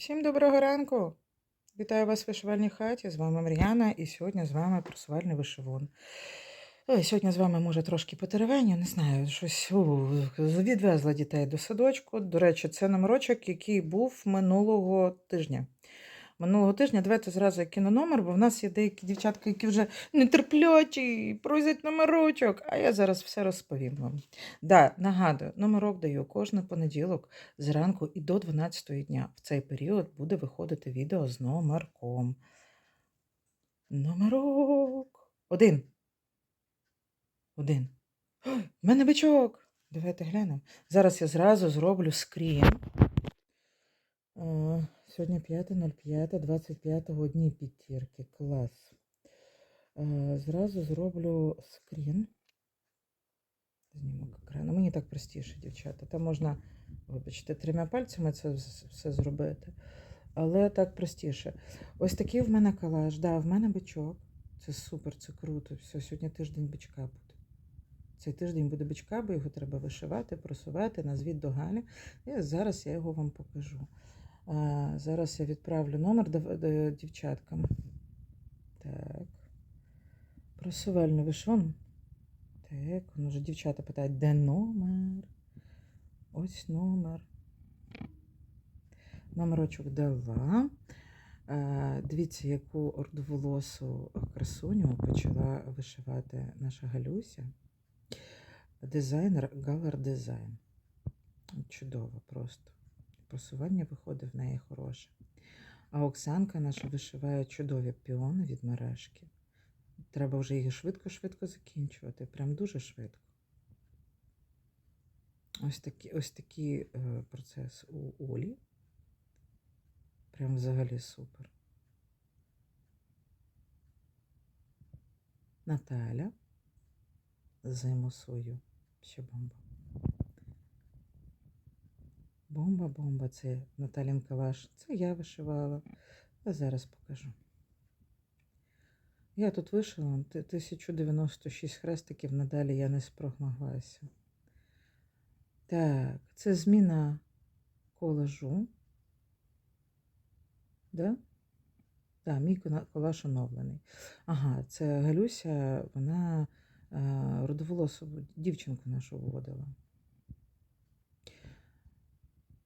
Всім доброго ранку! Вітаю вас в вишивальній хаті. З вами Мар'яна і сьогодні з вами просувальний вишивон. Сьогодні з вами, може, трошки потеревеню, не знаю, щось відвезла дітей до садочку. До речі, це номерочок, який був минулого тижня. Минулого тижня давайте зразу я бо в нас є деякі дівчатки, які вже нетерплячі, просять номерочок, а я зараз все розповім вам. Да, нагадую, номерок даю кожен понеділок зранку і до 12 дня. В цей період буде виходити відео з номерком. Номерок. Один. Один. В мене бичок. Давайте глянемо. Зараз я зразу зроблю скрін. Сьогодні 5.05.25 дні підтірки. Клас. Е, Зразу зроблю скрін. Знімок екрану. Мені так простіше, дівчата. Там можна, вибачте, трьома пальцями це все зробити. Але так простіше. Ось такий в мене калаш. Да, в мене бичок. Це супер, це круто. Все, сьогодні тиждень бичка буде. Цей тиждень буде бичка, бо його треба вишивати, просувати, назвіть до Галі. І зараз я його вам покажу. Зараз я відправлю номер до дівчаткам. Так. Просувальний вишон. Так, воно вже дівчата питають, де номер? Ось номер. Номерочок дала. Е, Дивіться, яку ордоволосу красуню почала вишивати наша Галюся. Дизайнер Галар Дизайн. Чудово просто. Просування виходить в неї хороше. А Оксанка наша вишиває чудові піони від мережки. Треба вже їх швидко-швидко закінчувати. Прям дуже швидко. Ось такий, ось такий е, процес у Олі. Прям взагалі супер. Наталя. Зиму свою. Ще бомба. Бомба, бомба, це Наталін Калаш. Це я вишивала. А зараз покажу. Я тут вишила 1096 хрестиків, надалі я не спромоглася. Так, це зміна колажу. Да? Да, мій колаж оновлений. Ага, це Галюся, вона родоволосу дівчинку нашу вводила.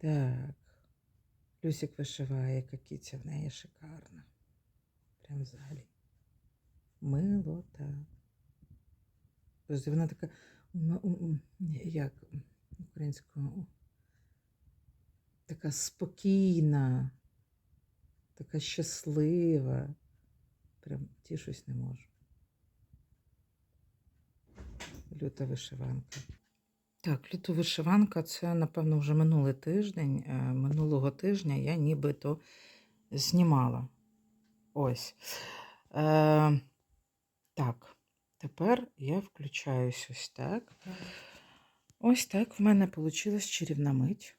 Так. Люсик вишиває, яка в неї шикарна. Прям взагалі. Милота. Вона така. Як українською? Така спокійна, така щаслива. Прям тішусь не можу. Люта вишиванка. Так, люта вишиванка це, напевно, вже минулий тиждень. Е, Минулого тижня я нібито знімала. Ось. Е, так, тепер я включаюсь ось так. Ось так в мене вийшла чарівна мить.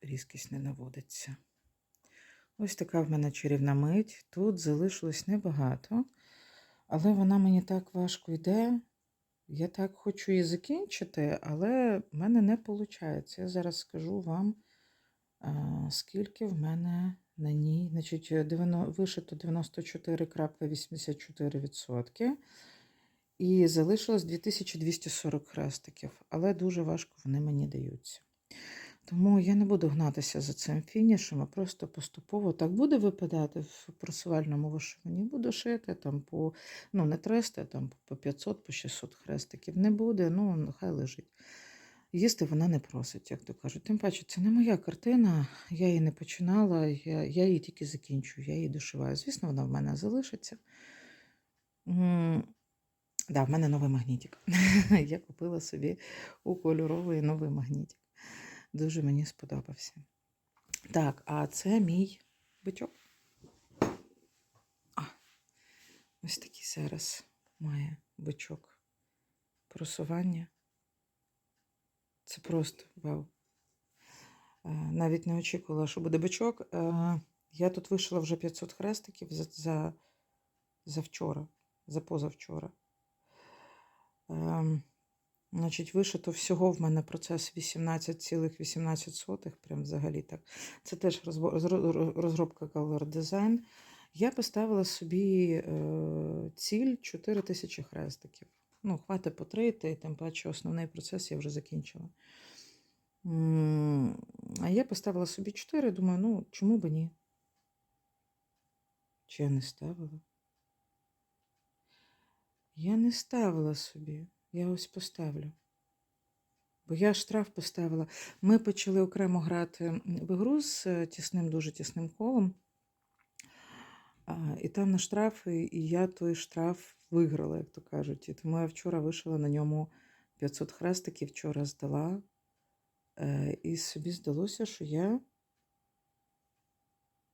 Різкість не наводиться. Ось така в мене чарівна мить. Тут залишилось небагато, але вона мені так важко йде. Я так хочу її закінчити, але в мене не виходить. Я зараз скажу вам, скільки в мене на ній. Значить, е, вишито 94,84%. І залишилось 2240 хрестиків, але дуже важко вони мені даються. Тому я не буду гнатися за цим фінішем, а просто поступово так буде випадати в просувальному вишиванні. Буду шити там по ну не 300, там по 500, по 600 хрестиків. Не буде, ну нехай лежить. Їсти вона не просить, як то кажуть. Тим паче, це не моя картина, я її не починала, я, я її тільки закінчую, я її дошиваю. Звісно, вона в мене залишиться. М, Да, в мене новий магнітик. Я купила собі у кольоровий новий магнітик. Дуже мені сподобався. Так, а це мій бичок. А, ось такий зараз має бичок просування. Це просто вау. Е, Навіть не очікувала, що буде бичок. Е, Я тут вишила вже 500 хрестиків за, за, за вчора, за позавчора. Значить, вишито всього в мене процес 18,18, прям взагалі так. Це теж розробка Color Design. Я поставила собі е, ціль 4 тисячі хрестиків. Ну, хватить по 3, та й тим паче основний процес я вже закінчила. А я поставила собі 4, думаю, ну чому би ні? Чи я не ставила? Я не ставила собі. Я ось поставлю. Бо я штраф поставила. Ми почали окремо грати в ігру з е, тісним, дуже тісним колом. І там на штрафи, і я той штраф виграла, як то кажуть. І тому я вчора вишила на ньому 500 хрестиків, вчора здала. Е, і собі здалося, що я.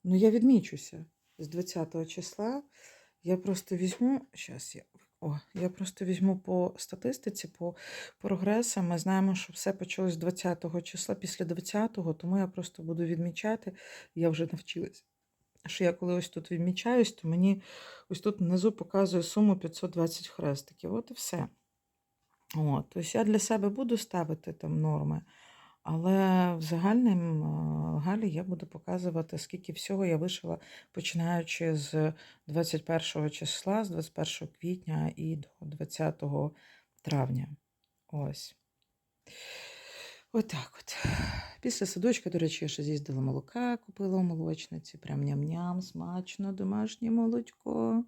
Ну, я відмічуся з 20 числа. Я просто візьму. Щас я. О, я просто візьму по статистиці, по прогресам. Ми знаємо, що все почалось з 20 числа після 20-го, тому я просто буду відмічати. Я вже навчилась. Що я коли ось тут відмічаюсь, то мені ось тут внизу показує суму 520 хрестиків. От і все. От, тобто я для себе буду ставити там норми, але в загальному е, галі я буду показувати, скільки всього я вишила, починаючи з 21 числа, з 21 квітня і до 20 травня. Ось. Отак от. Після садочка, до речі, я ще з'їздила молока, купила у молочниці. Прям ням-ням, смачно, домашнє молочко.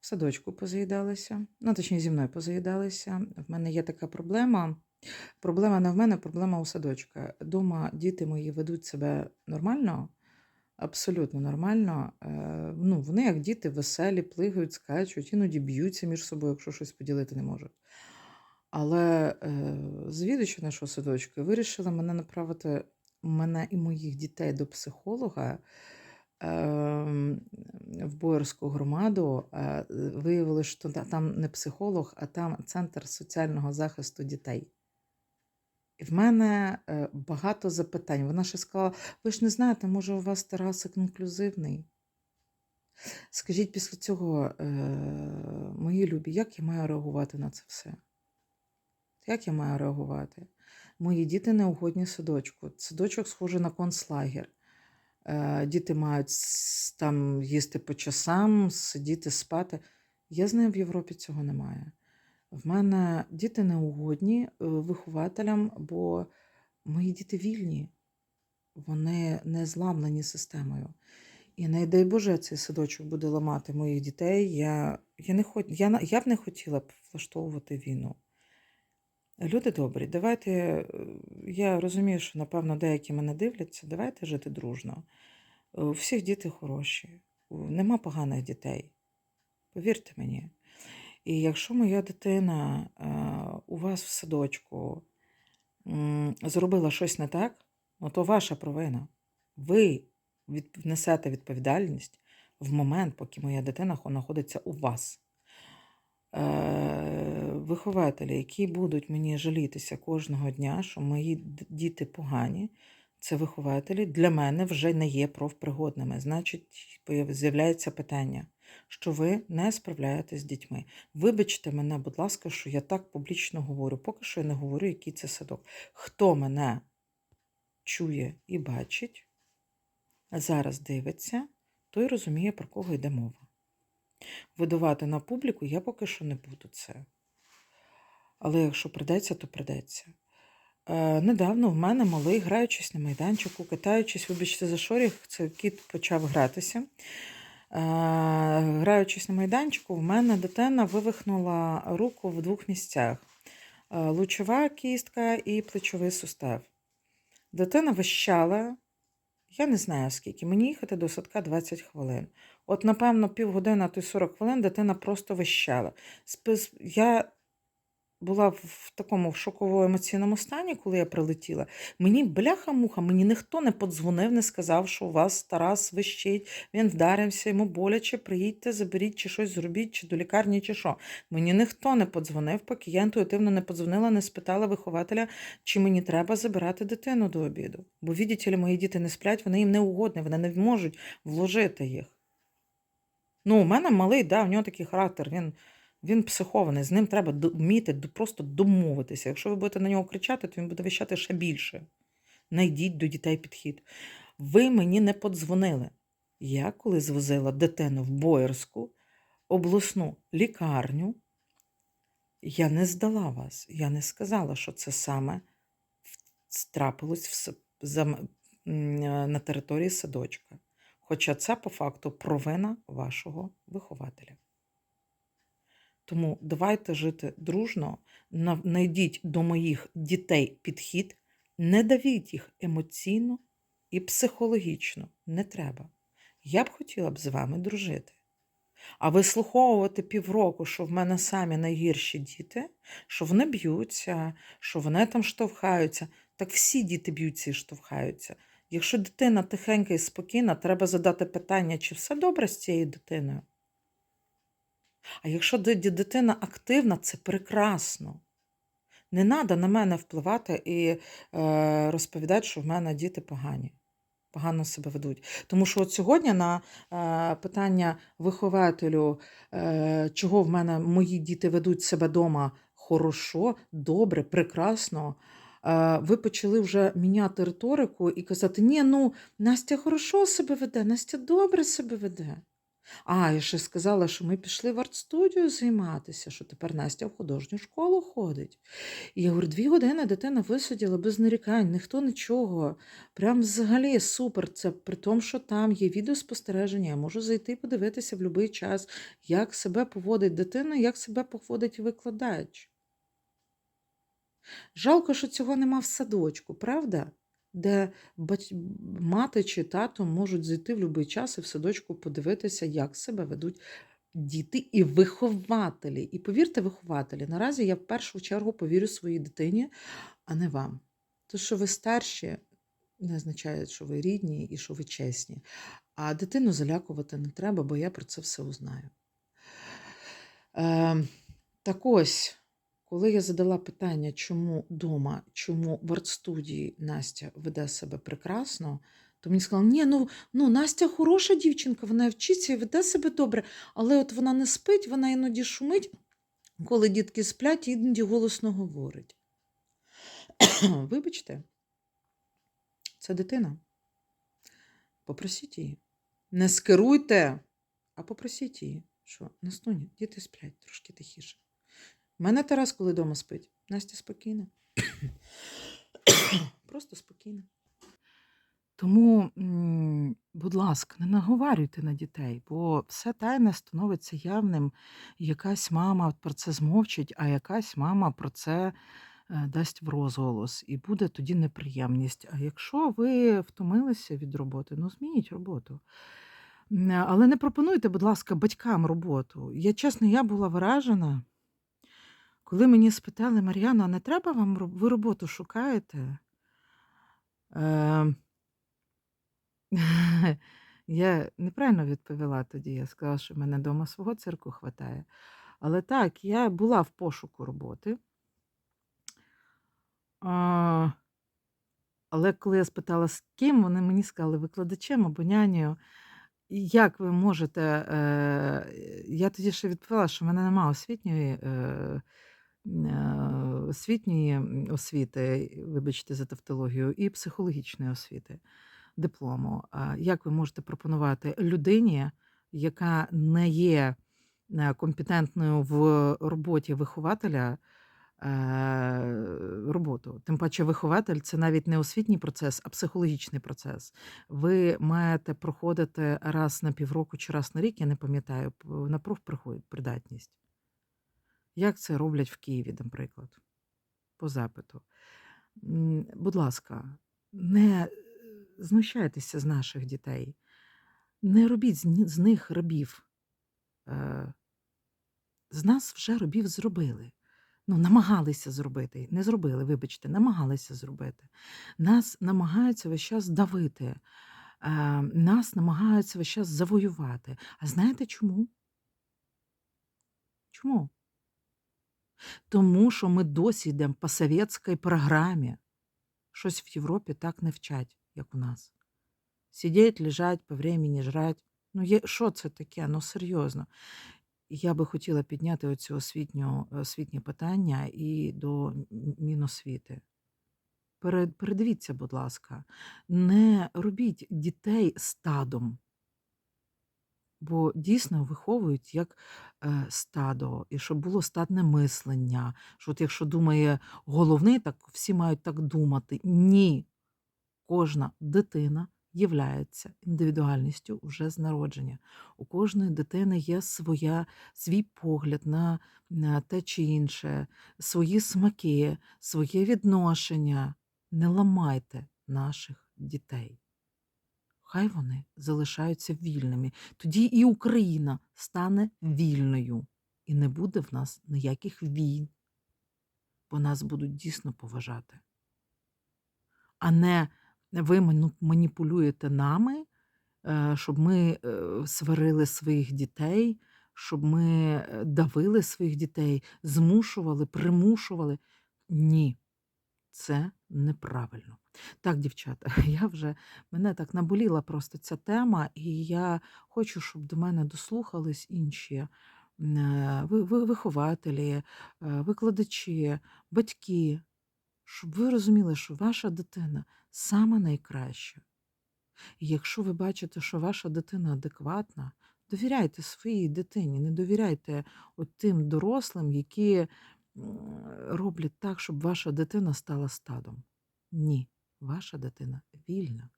В садочку позаїдалися. Ну, точніше, зі мною позаїдалися. В мене є така проблема. Проблема не в мене, проблема у садочка. Дома діти мої ведуть себе нормально, абсолютно нормально. Е, Ну, вони, як діти, веселі, плигають, скачуть, іноді б'ються між собою, якщо щось поділити не можуть. Але е, завідувача нашого садочка вирішила мене направити мене і моїх дітей до психолога ем, в Боярську громаду. Е, Виявилося, що там не психолог, а там центр соціального захисту дітей. І в мене е, багато запитань. Вона ще сказала: ви ж не знаєте, може, у вас Тарасик інклюзивний? Скажіть після цього, е, мої любі, як я маю реагувати на це все? Як я маю реагувати? Мої діти не угодні садочку. Садочок схожий на концлагер. Е, Діти мають там їсти по часам, сидіти, спати. Я знаю, в Європі цього немає. В мене діти неугодні е, вихователям, бо мої діти вільні, вони не зламлені системою. І не дай Боже, цей садочок буде ламати моїх дітей. Я, я, не я, я б не хотіла б влаштовувати війну. Люди добрі, давайте. е, Я розумію, що, напевно, деякі мене дивляться. Давайте жити дружно. Е, У всіх діти хороші, нема поганих дітей. Повірте мені. І якщо моя дитина е, у вас в садочку зробила щось не так, ну то ваша провина. Ви несете відповідальність в момент, поки моя дитина знаходиться у вас. Е, Вихователі, які будуть мені жалітися кожного дня, що мої діти погані, це вихователі для мене вже не є профпригодними. Значить, з'являється питання, що ви не справляєтесь з дітьми. Вибачте мене, будь ласка, що я так публічно говорю. Поки що я не говорю, який це садок. Хто мене чує і бачить, зараз дивиться, той розуміє, про кого йде мова. Видавати на публіку я поки що не буду це. Але якщо придеться, то придеться. Е, недавно в мене малий, граючись на майданчику, катаючись, вибачте, за шоріг, це кіт почав гратися. Е, граючись на майданчику, в мене дитина вивихнула руку в двох місцях: Е, лучова кістка і плечовий сустав. Дитина вищала, я не знаю скільки, мені їхати до садка 20 хвилин. От, напевно, півгодини, а то й 40 хвилин дитина просто вищала. Я була в такому шоковому емоційному стані, коли я прилетіла. Мені бляха-муха, мені ніхто не подзвонив, не сказав, що у вас Тарас вищить, він вдарився, йому боляче, приїдьте, заберіть, чи щось зробіть, чи до лікарні, чи що. Мені ніхто не подзвонив, поки я інтуїтивно не подзвонила, не спитала вихователя, чи мені треба забирати дитину до обіду. Бо, видите мої діти не сплять, вони їм не угодні, вони не можуть вложити їх. Ну, у мене малий, да, у нього такий характер, він Він психований, з ним треба вміти просто домовитися. Якщо ви будете на нього кричати, то він буде вищати ще більше. Найдіть до дітей підхід. Ви мені не подзвонили. Я коли звозила дитину в Боярську обласну лікарню, я не здала вас. Я не сказала, що це саме трапилось на території садочка. Хоча це по факту провина вашого вихователя. Тому давайте жити дружно, знайдіть до моїх дітей підхід, не давіть їх емоційно і психологічно. Не треба. Я б хотіла б з вами дружити. А вислуховувати півроку, що в мене самі найгірші діти, що вони б'ються, що вони там штовхаються. Так всі діти б'ються і штовхаються. Якщо дитина тихенька і спокійна, треба задати питання, чи все добре з цією дитиною. А якщо дитина активна, це прекрасно. Не треба на мене впливати і е, розповідати, що в мене діти погані, погано себе ведуть. Тому що от сьогодні на е, питання вихователю, е, чого в мене мої діти ведуть себе вдома хорошо, добре, прекрасно. Ви почали вже міняти риторику і казати: ні, ну Настя хорошо себе веде, Настя добре себе веде. А, я ще сказала, що ми пішли в арт-студію займатися, що тепер Настя в художню школу ходить. І я говорю, дві години дитина висиділа без нарікань, ніхто нічого. Прям взагалі супер. Це при тому, що там є відеоспостереження. Я можу зайти і подивитися в будь-який час, як себе поводить дитина, як себе поводить викладач. Жалко, що цього нема в садочку, правда? Де мати чи тато можуть зайти в будь-який час і в садочку подивитися, як себе ведуть діти і вихователі. І повірте, вихователі, наразі я в першу чергу повірю своїй дитині, а не вам. То, що ви старші, не означає, що ви рідні і що ви чесні. А дитину залякувати не треба, бо я про це все узнаю. Е, так ось, коли я задала питання, чому вдома, чому в арт-студії Настя веде себе прекрасно, то мені сказали, ні, ну, ну Настя хороша дівчинка, вона вчиться і веде себе добре, але от вона не спить, вона іноді шумить, коли дітки сплять, іноді голосно говорить. Вибачте, це дитина. Попросіть її. Не скеруйте, а попросіть її, що Настуня, діти сплять трошки тихіше. Мене Тарас, коли вдома спить, Настя спокійна. Просто спокійна. Тому, будь ласка, не наговарюйте на дітей, бо все тайне становиться явним. Якась мама про це змовчить, а якась мама про це е, дасть в розголос, і буде тоді неприємність. А якщо ви втомилися від роботи, ну змініть роботу. Але не пропонуйте, будь ласка, батькам роботу. Я чесно, я була вражена, коли мені спитали, Мар'яна, а не треба вам ви роботу шукаєте? Е, Я неправильно відповіла тоді. Я сказала, що в мене вдома свого цирку хватає. Але так, я була в пошуку роботи. А, але коли я спитала, з ким, вони мені сказали, викладачем або нянею. Як ви можете. Е, я тоді ще відповіла, що в мене немає освітньої, е, освітньої освіти, вибачте за тавтологію, і психологічної освіти диплому. Як ви можете пропонувати людині, яка не є е, компетентною в роботі вихователя, е, роботу? Тим паче, вихователь це навіть не освітній процес, а психологічний процес. Ви маєте проходити раз на півроку чи раз на рік, я не пам'ятаю, на профпридатність. Як це роблять в Києві, наприклад, по запиту. Будь ласка, не знущайтеся з наших дітей, не робіть з них рабів. Е, З нас вже рабів зробили. Ну, намагалися зробити. Не зробили, вибачте, намагалися зробити. Нас намагаються весь час давити, е, нас намагаються весь час завоювати. А знаєте чому? Чому? Тому що ми досі йдемо по совєтській програмі. Щось в Європі так не вчать, як у нас. Сидіть, лежать, по времени жрать. Ну, є, що це таке? Ну, серйозно. я би хотіла підняти освітню, освітнє питання і до Міносвіти. Передивіться, будь ласка, не робіть дітей стадом, бо дійсно виховують як е, стадо, і щоб було стадне мислення. Що от якщо думає головний, так всі мають так думати. Ні, кожна дитина являється індивідуальністю вже з народження. У кожної дитини є своя, свій погляд на, на те чи інше, свої смаки, своє відношення. Не ламайте наших дітей. Хай вони залишаються вільними. Тоді і Україна стане вільною. І не буде в нас ніяких війн, бо нас будуть дійсно поважати. А не ви маніпулюєте нами, е, щоб ми е, сварили своїх дітей, щоб ми е, давили своїх дітей, змушували, примушували. Ні, це неправильно. Так, дівчата, я вже мене так наболіла просто ця тема, і я хочу, щоб до мене дослухались інші е, ви- ви- вихователі, е, викладачі, батьки, щоб ви розуміли, що ваша дитина сама найкраща. І якщо ви бачите, що ваша дитина адекватна, довіряйте своїй дитині, не довіряйте от тим дорослим, які роблять так, щоб ваша дитина стала стадом. Ні, ваша дитина вільна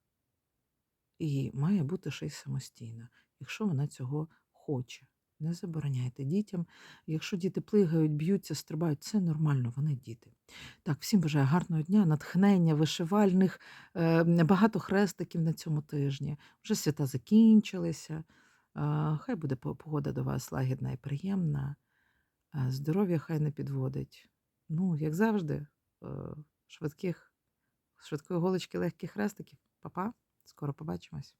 і має бути ще й самостійна, якщо вона цього хоче. Не забороняйте дітям. Якщо діти плигають, б'ються, стрибають, це нормально, вони діти. Так, всім бажаю гарного дня, натхнення, вишивальних, е, багато хрестиків на цьому тижні. Вже свята закінчилися. Хай буде погода до вас лагідна і приємна. Здоров'я хай не підводить. Ну, як завжди, е, швидкої голочки, легких хрестиків. Па-па, скоро побачимось.